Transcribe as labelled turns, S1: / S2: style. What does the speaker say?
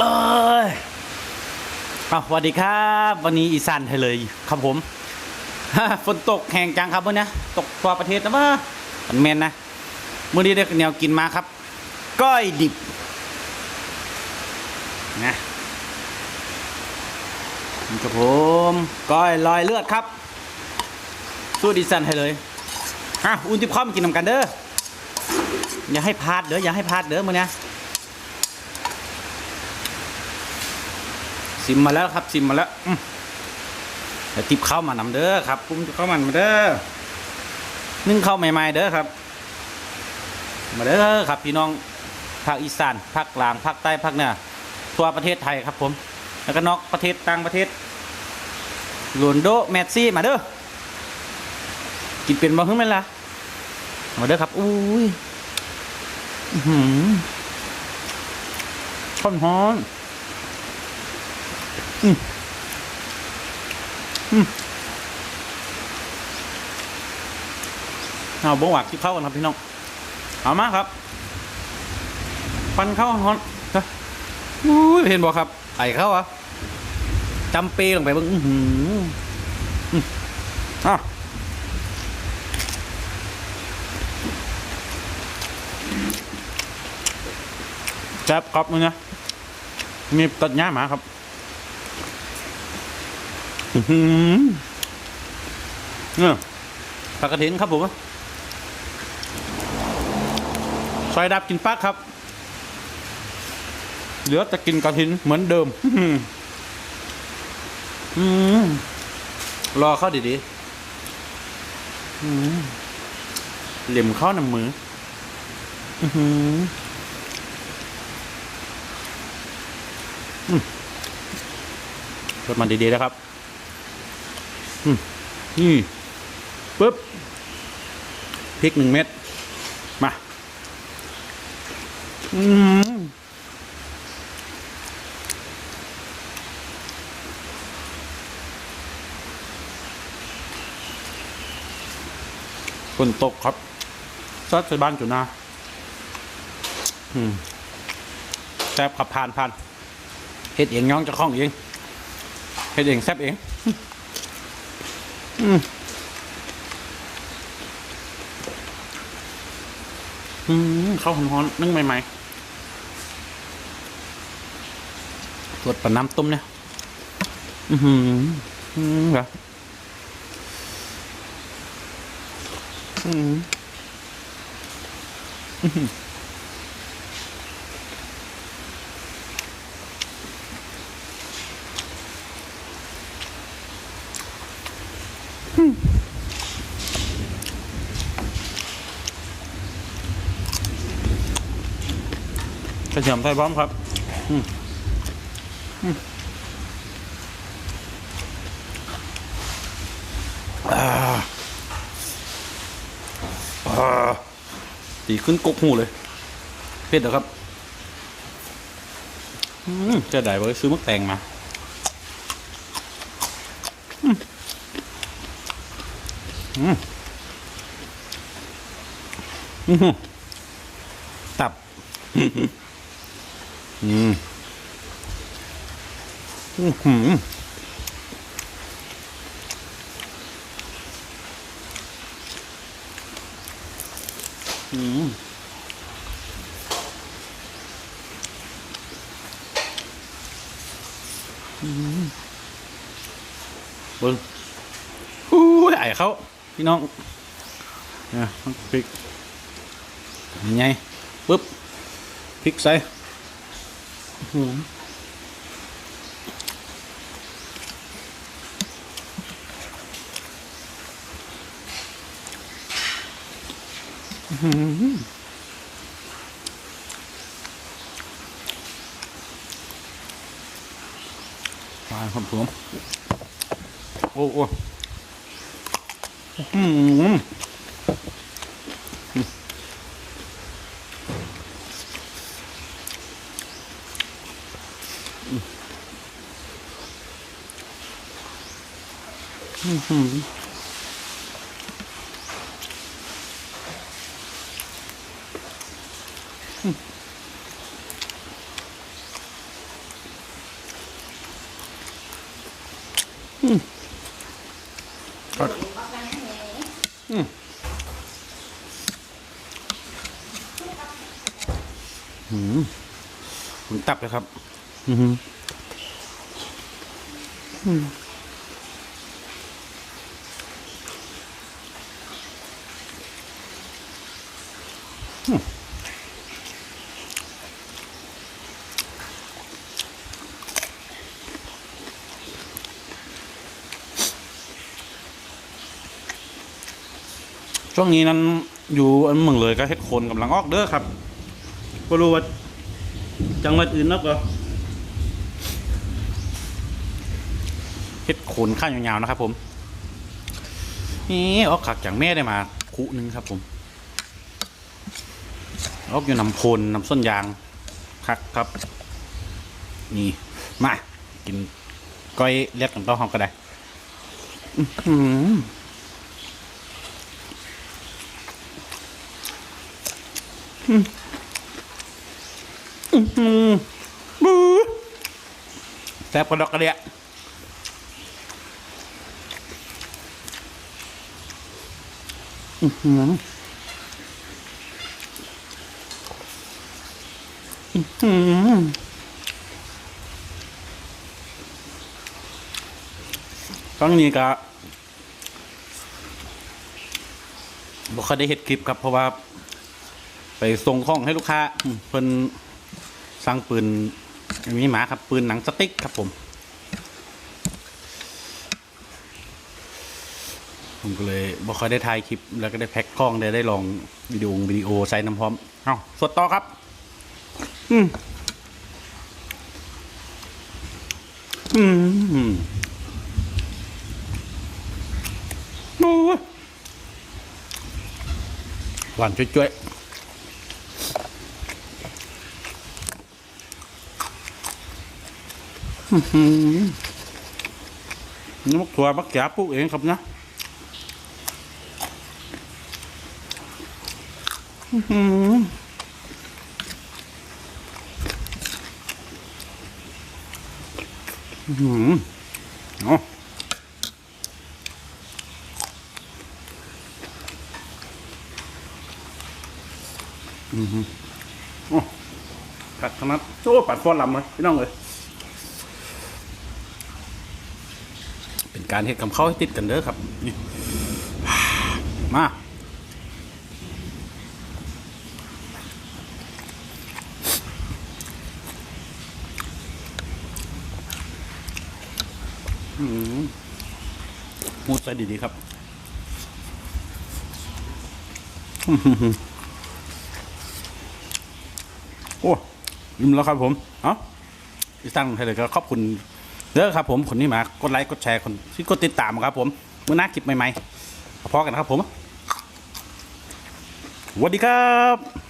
S1: เอ้ยเอาสวัสดีครับ วันนี้อีสานไทยเลยครับผมฝนตกแห้งจังครับวันนี้ตกทั่วประเทศนะว่ามันแมนนะมื้อนี้ได้แนวกินมาครับ ก้อยดิบนะนี่ครับผมก้อยลอยเลือดครับ สู้ดีสันให้เลยอะอุ่นที่พร้อมกินนำกันเด้ออย่าให้พลาดเด้ออย่าให้พลาดเด้อมื้อนี้ ซิมมาแล้วครับซิมมาแล้วเดี๋ยวติบข้าวมานำเด้อครับปุ้มติบข้าวมันมาเด้อนึ่งข้าวใหม่ ๆ เด้อครับ มาเด้อครับ พี่น้องภาคอีสานภาคกลางภาคใต้ภาคเหนือทั่วประเทศไทยครับ ผม แล้วก็นอกประเทศต่างประเทศโรนโดแมสซี่มาเด้อกินเป็นบ่ฮึ่งไหมล่ะมาเด้อครับอุ้ยอื้อหือข้ นฮ้อนเอาบ่หวักที่เข้ากันครับพี่น้องเอามาครับ ปันเข้าฮอนนะอุ้ยเห็นบอกครับ ไอเข้าอะจำปีลงไปบ้างอื้อหืออื้ออะแจ๊บครับมึงนะมีตัดหญ้าหมาครับ เนี่ยปลากระถินครับผมซอยดับกินปักครับ เหลือแต่กินกระถินเหมือนเดิมอืมรอเข้าดีๆเหลี่ยมข้าวน้ำมืออื้อหืออืมเปิดมันดีๆนะครับ นี่ปึ๊บพริกหนึ่งเม็ดมาอืมฝนตกครับซอสใส่บ้านจุนาอืมแซ่บขับผ่านผ่านเฮ็ดเองย่องจะคล้องเองเฮ็ดเองแซ่บเอง อืมอืมข้าวหอนๆนึ่งใหม่ๆสดปะน้ำต้มเนี่ย อือหืออืมเหรออืมอื้อหือ ระเทียมไทยพร้อมครับอ่าตีขึ้นกกหูเลย เผ็ดเหรอครับจะได้ไว้ซื้อมักแตงมาหืมตับ อืมอืมหืมอืมอืมเบิ้งอู้ยไอเขาพี่น้องเนี่ยพริกยังไงปึ๊บพริกใส่ หืออื้อหือปลาครับผมโอ้โอ้ อืมอหืออืมอดอืมหืมตับเลยครับ อือหืออืมอืมช่วงนี้นั้นอยู่อันเมืองเลยก็เฮ็ดโคนกำลังออกเด้อครับก็รู้ว่าจังหวัดอื่นนัก เฮ็ดโคนข้างยาวๆนะครับผมนี่ออกขักจากแม่ได้มาคุนึงครับผมออกอยู่นำโคนนำส้นยางคักครับ นี่มากินก้อยเลียดกันต่อห้องก็ได้อื้อหืออืมบูแซ่บกระดกกระเดีย อื้อหืออื้อหือครั้งนี้ก็บ่ค่อยได้เห็ดคลิปครับ เพราะว่า ไปส่งของให้ลูกค้าอืมเพิ่นสั่งปืนอันนี้หมาครับ ปืนหนังสติ๊กครับผม ผมก็เลยบ่ค่อยได้ถ่ายคลิป แล้วก็ได้แพ็คกล้องได้ได้ลองวิดีโอวิดีโอใส่น้ำพร้อม เอาสดต่อครับ อืมอืมอืมโอ้ยหวานจ้วยๆอืมนี่มักถั่วมักจ๋าปลูกเองครับนะ อื้อหืออื้ออเอาอือหือโอ้กัดขนาดโอ้ปัดฟอนลำเลยพี่น้องเลยเป็นการเฮ็ดกับข้าวให้ติดกันเด้อครับ มา อืมมูดใส่ดีๆครับโอ้ยิ้มแล้วครับผมเอ้าที่ตั้งให้เลยก็ขอบคุณเด้อครับผมคนนี้มากดไลค์กดแชร์คนที่กดติดตามครับ ผมเมื่อหน้าคลิปใหม่ๆพอกันครับผมสวัสดีครับ